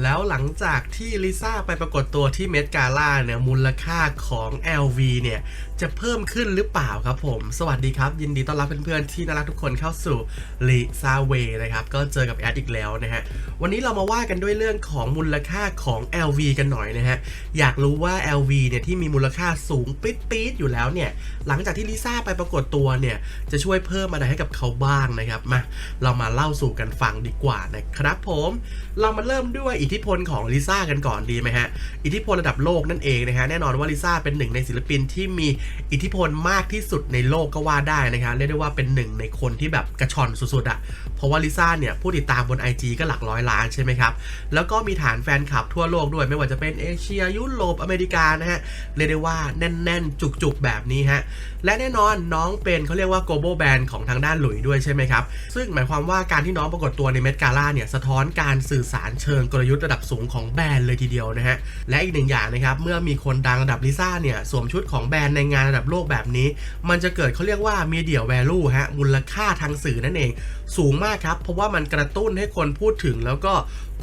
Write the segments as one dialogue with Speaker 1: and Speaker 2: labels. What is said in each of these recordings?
Speaker 1: แล้วหลังจากที่ลิซ่าไปปรากฏตัวที่เมดกาล่าเนี่ยมูลค่าของ LV เนี่ย จะเพิ่มขึ้นหรือเปล่าครับผม สวัสดีครับ ยินดีต้อนรับเพื่อนๆ ที่น่ารักทุกคนเข้าสู่ลิซ่าเวนะครับ ก็เจอกับแอดอีกแล้วนะฮะ วันนี้เรามาว่ากันด้วยเรื่องของมูลค่าของ LV กันหน่อยนะฮะ อยากรู้ว่า LV เนี่ยที่มีมูลค่าสูงปี๊ดๆอยู่แล้วเนี่ยหลังจากที่ลิซ่าไปปรากฏตัวเนี่ยจะช่วยเพิ่มอะไรให้กับเขาบ้างนะครับมาเรามาเล่าสู่กันฟังดีกว่านะครับผม เรามาเริ่มด้วยอิทธิพลของลิซ่ากันก่อนดีไหมฮะ อิทธิพลระดับโลกนั่นเองนะฮะ แน่นอนว่าลิซ่าเป็นหนึ่งในศิลปินที่มีอิทธิพลมากที่สุดในโลกก็ว่าได้นะครับเรียกได้ว่าเป็นหนึ่งในคนที่แบบกระชอนสุดๆอะเพราะว่าลิซ่าเนี่ยผู้ติดตามบน IG ก็หลักร้อยล้านใช่ไหมครับ แล้วก็มีฐานแฟนคลับทั่วโลกด้วยไม่ว่าจะเป็นเอเชียยุโรปอเมริกานะฮะ เรียกได้ว่าแน่น ๆ จุกๆแบบนี้ฮะ และแน่นอนน้องเป็นเขาเรียกว่า global band ของทางด้านหลุยด้วยใช่ไหมครับ ซึ่งหมายความว่าการที่น้องปรากฏตัวในเมดกาล่าเนี่ยสะท้อนการสื่อสารเชิงกลยุทธ์ระดับสูงของแบรนด์เลยทีเดียวนะฮะ และอีกหนึ่งอย่างนะครับ เมื่อมีคนดังระดับลิซ่าเนี่ย สวมชุดของแบรนด์ในงานระดับโลกแบบนี้ มันจะเกิดเขาเรียกว่า media value ฮะ มูลค่าทางสื่อนั่นเอง สูงมากครับ เพราะว่ามันกระตุ้นให้คนพูดถึงแล้วก็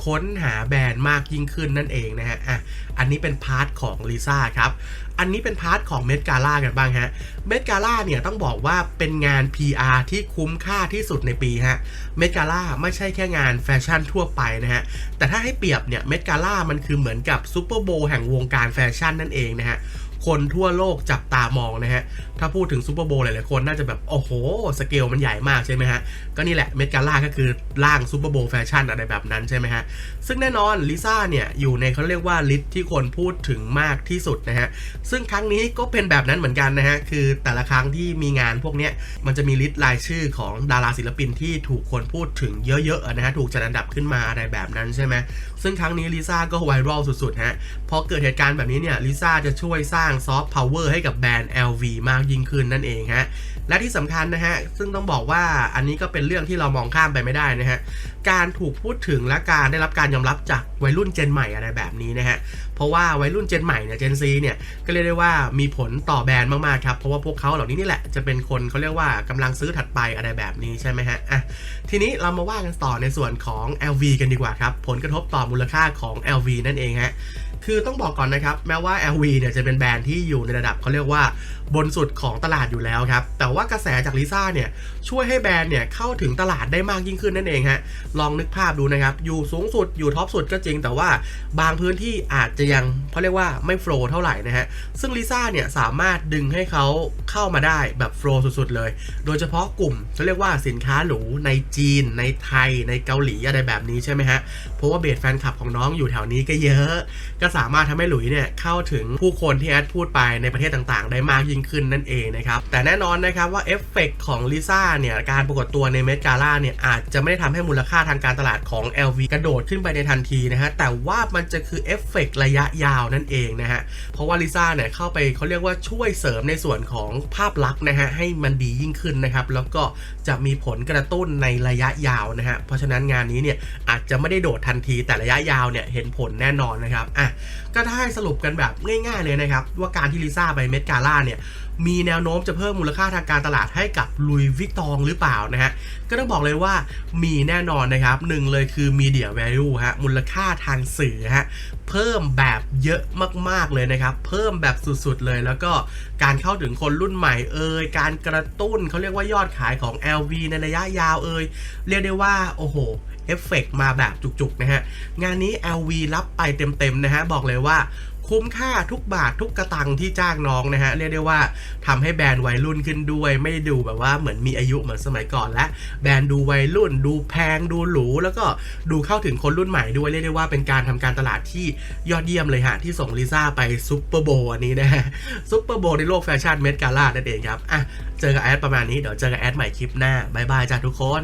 Speaker 1: ค้นหาแบรนด์มากยิ่งขึ้นนั่นเองนะฮะ อะ อันนี้เป็นพาร์ทของลิซ่าครับ อันนี้เป็นพาร์ทของเมดกาล่ากันบ้างฮะ เมดกาล่าเนี่ยต้องบอกว่าเป็นงาน PR ที่คุ้มค่าที่สุดในปีฮะ เมดกาล่าไม่ใช่แค่งานแฟชั่นทั่วไปนะฮะ แต่ถ้าให้เปรียบเนี่ย เมดกาล่ามันคือเหมือนกับซูเปอร์โบว์แห่งวงการแฟชั่นนั่นเองนะฮะ คนทั่วโลกจับตามองนะฮะ ถ้าพูดถึงซูเปอร์โบว์หลายๆคนน่าจะแบบ โอ้โห สเกลมันใหญ่มากใช่ไหมฮะ ก็นี่แหละเมดกาล่าก็คือร่างซูเปอร์โบว์แฟชั่นอะไรแบบนั้นใช่ไหมฮะ ซึ่งแน่นอนลิซ่าเนี่ย อยู่ในเขาเรียกว่าลิสที่คนพูดถึงมากที่สุดนะฮะ ซึ่งครั้งนี้ก็เป็นแบบนั้นเหมือนกันนะฮะ คือแต่ละครั้งที่มีงานพวกเนี้ยมันจะมีลิสรายชื่อของดาราศิลปินที่ถูกคนพูดถึงเยอะๆนะฮะถูกจัดอันดับขึ้นมาอะไรแบบนั้นใช่ไหมซึ่งครั้งนี้ลิซ่าก็ไวรัลสุดๆฮะพอเกิดเหตุการณ์แบบนี้เนี่ยลิซ่าจะช่วยสร้างซอฟต์พาวเวอร์ให้กับแบรนด์ LV มากยิ่งขึ้นนั่นเองฮะ และที่สำคัญนะฮะ ซึ่งต้องบอกว่าอันนี้ก็เป็นเรื่องที่เรามองข้ามไปไม่ได้นะฮะ การถูกพูดถึงและการได้รับการยอมรับจากวัยรุ่นเจนใหม่อะไรแบบนี้นะฮะ เพราะว่าวัยรุ่นเจนใหม่เนี่ยเจนซีเนี่ยก็เรียกได้ว่ามีผลต่อแบรนด์มากๆครับ เพราะว่าพวกเขาเหล่านี้นี่แหละจะเป็นคนเขาเรียกว่ากำลังซื้อถัดไปอะไรแบบนี้ใช่ไหมฮะอะทีนี้เรามาว่ากันต่อในส่วนของ LV กันดีกว่าครับผลกระทบต่อมูลค่าของ LV นั่นเองฮะคือต้องบอกก่อนนะครับแม้ว่า LV เนี่ยจะเป็นแบรนด์ที่อยู่ในระดับเขาเรียกว่า บนสุดของตลาดอยู่แล้วครับ แต่ว่ากระแสจากลิซ่าเนี่ยช่วยให้แบรนด์เนี่ยเข้าถึงตลาดได้มากยิ่งขึ้นนั่นเองฮะลองนึกภาพดูนะครับ อยู่สูงสุดอยู่ท็อปสุดก็จริง แต่ว่าบางพื้นที่อาจจะยังเขาเรียกว่าไม่โฟล์เท่าไหร่นะฮะซึ่งลิซ่าเนี่ยสามารถดึงให้เขาเข้ามาได้แบบโฟล์สุดๆเลย โดยเฉพาะกลุ่มเขาเรียกว่าสินค้าหรูในจีน ในไทย ในเกาหลีอะไรแบบนี้ใช่ไหมฮะเพราะว่าเบสแฟนคลับของน้องอยู่แถวนี้ก็เยอะ ก็สามารถทำให้หลุยเนี่ยเข้าถึงผู้คนที่แอดพูดไปในประเทศต่างๆ ได้มากยิ่งขึ้นนั่นเองนะครับแต่แน่นอนนะครับว่าเอฟเฟกของลิซ่าเนี่ยการปรากฏตัวในเมดกาล่าเนี่ยอาจจะไม่ได้ทำให้มูลค่าทางการตลาดของ LV กระโดดขึ้นไปในทันทีนะฮะแต่ว่ามันจะคือเอฟเฟกระยะยาวนั่นเองนะฮะเพราะว่าลิซ่าเนี่ยเข้าไปเขาเรียกว่าช่วยเสริมในส่วนของภาพลักษณ์นะฮะให้มันดียิ่งขึ้นนะครับแล้วก็จะมีผลกระตุ้นในระยะยาวนะฮะเพราะฉะนั้นงานนี้เนี่ยอาจจะไม่ได้โดดทันทีแต่ระยะยาวเนี่ยเห็นผลแน่นอนนะครับอะก็ถ้าให้สรุปกันแบบง่าย ๆเลยนะครับว่าการที่ลิซ่าไปเมดกาล่าเนี่ยมีแนวโน้มจะเพิ่มมูลค่าทางการตลาดให้กับลุยวิกตองหรือเปล่านะฮะก็ต้องบอกเลยว่ามีแน่นอนนะครับหนึ่งเลยคือ Media Value ฮะมูลค่าทางสื่อฮะเพิ่มแบบเยอะมากๆเลยนะครับ เพิ่มแบบสุดๆเลยแล้วก็การเข้าถึงคนรุ่นใหม่เอ่ยการกระตุ้นเขาเรียกว่ายอดขายของ LV ในระยะยาวเอ่ยเรียกได้ว่าโอ้โหเอฟเฟกมาแบบจุกๆนะฮะ งานนี้ LV รับไปเต็มๆนะฮะ บอกเลยว่า คุ้มค่าทุกบาททุกกระตังที่จ้างน้องนะฮะ เรียกได้ว่าทำให้แบรนด์วัยรุ่นขึ้นด้วย ไม่ดูแบบว่าเหมือนมีอายุเหมือนสมัยก่อนและแบรนด์ดูวัยรุ่น ดูแพงดูหรู แล้วก็ดูเข้าถึงคนรุ่นใหม่ด้วยเรียกได้ว่าเป็นการทำการตลาดที่ยอดเยี่ยมเลยฮะ ที่ส่งลิซ่าไปซุปเปอร์โบว์อันนี้นะฮะซุปเปอร์โบว์ในโลกแฟชั่นเมดกาล่านั่นเองครับอะเจอกับแอดประมาณนี้เดี๋ยวเจอกับแอดใหม่คลิปหน้าบายบายจ้าทุกคน